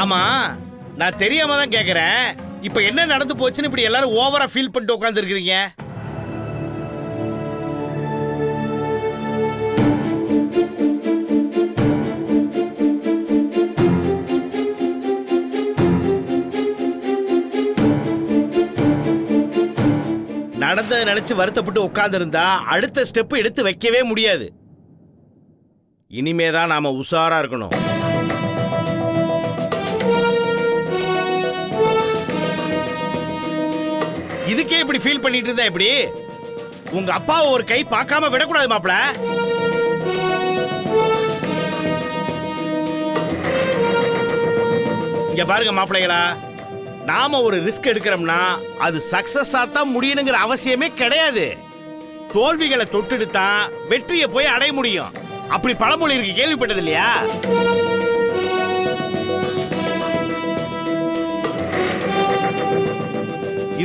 ஆமா நான் தெரியாம தான் கேக்குறேன். இப்ப என்ன நடந்து போச்சுன்னு இப்படி எல்லாரும் ஓவரா ஃபீல் பண்ணிட்டு உட்கார்ந்து இருக்கிறீங்க? நடந்ததை நினைச்சு வருத்தப்பட்டு உட்கார்ந்துருந்தா அடுத்த ஸ்டெப் எடுத்து வைக்கவே முடியாது. இனிமே தான் நாம உஷாரா இருக்கணும். இதுக்கே இப்படி ஃபீல் பண்ணிட்டு இருந்தா எப்படி? உங்க அப்பாவை ஒரு கை பார்க்காம விடக்கூடாது மாப்பிள. இங்க பாருங்க மாப்பிள்ளைகளா. நாம ஒரு ரிஸ்க் எடுக்கிறோம்னா அது சக்சஸா தான் முடியணுங்கிற அவசியமே கிடையாது. தோல்விகளை தொட்டுட்டு தான் வெற்றியை போய் அடைய முடியும். அப்படி பழமொழி இருக்கு கேள்விப்பட்டது இல்லையா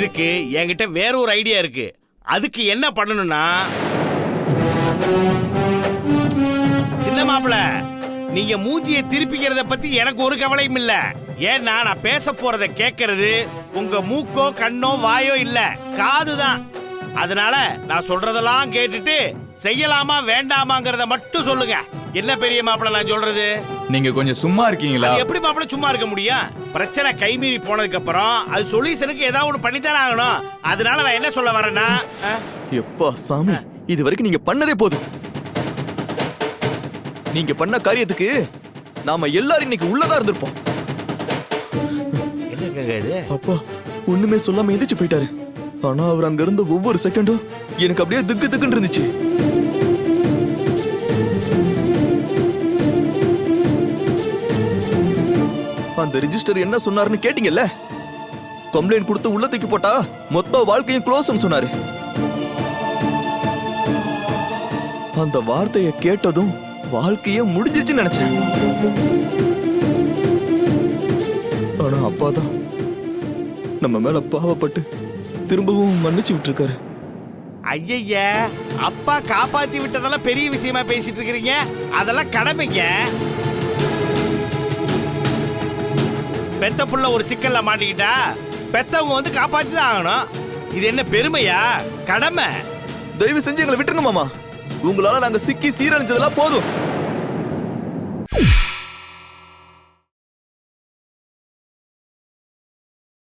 இதுக்கு என்கிட்ட வேற ஒரு ஐடியா இருக்கு. அதுக்கு என்ன பண்ணணும்னா சின்ன மாப்பிள்ள நீங்க மூஞ்சியை திருப்பிக்கிறத பத்தி எனக்கு ஒரு கவலையும் இல்ல. ஏன்னா நான் பேச போறத கேட்கறது உங்க மூக்கோ கண்ணோ வாயோ இல்ல. காதுதான். அதனால நான் சொல்றதெல்லாம் கேட்டுட்டு செய்யலாமா வேண்டாமாங்கிறத மட்டும் சொல்லுங்க. என்ன பெரிய மாப்பிள நான் சொல்றது? நீங்க கொஞ்சம் சும்மா இருக்கீங்களா? எப்படி மாப்பிள சும்மா இருக்க முடியும்? பிரச்சனை கைமீறி போனதுக்கு அப்புறம் அது சொல்யூஷனுக்கு ஏதாவது ஒண்ணு பண்ணித்தானே ஆகணும். அதனால நான் என்ன சொல்ல வரேன்னா எப்பா சாமி இது வரைக்கும் நீங்க பண்ணதே போதும். நீங்க பண்ண காரியத்துக்கு நாம எல்லாரும் இன்னைக்கு உள்ளதா இருந்திருப்போம். என்னங்க இது அப்பா ஒண்ணுமே சொல்லாம எந்திரிச்சு போயிட்டாரு. ஆனா அவர் அங்க இருந்த ஒவ்வொரு செகண்டும் எனக்கு அப்படியே திக்கு திக்குன்னு இருந்துச்சு. அந்த ரிஜிஸ்டர் என்ன சொன்னாருன்னு கேட்டீங்கல்ல? கம்ப்ளைண்ட் கொடுத்து உள்ள தூக்கி போட்டா மொத்த வாழ்க்கையும் க்ளோஸ்னு சொன்னாரு. அந்த வார்த்தையை கேட்டதும் வாழ்க்கையே முடிஞ்சிருச்சுன்னு நினைச்சேன். ஆனா அப்பாதான் நம்ம மேல பாவப்பட்டு திரும்பவும் மன்னிச்சு விட்டுருக்காரு. ஐயய்ய அப்பா காப்பாத்தி விட்டதெல்லாம் பெரிய விஷயமா பேசிட்டு இருக்கிறீங்க? அதெல்லாம் கடமைங்க. பெத்த புள்ள ஒரு சிக்கல்ல மாட்டிக்கிட்டா பெத்தவங்க வந்து காப்பாத்தி தான் ஆகணும். இது என்ன பெருமையா? கடமை. தயவு செஞ்சு எங்களை விட்டுருங்க மாமா. உங்களால நாங்க சிக்கி சீரழிஞ்சதெல்லாம் போதும்.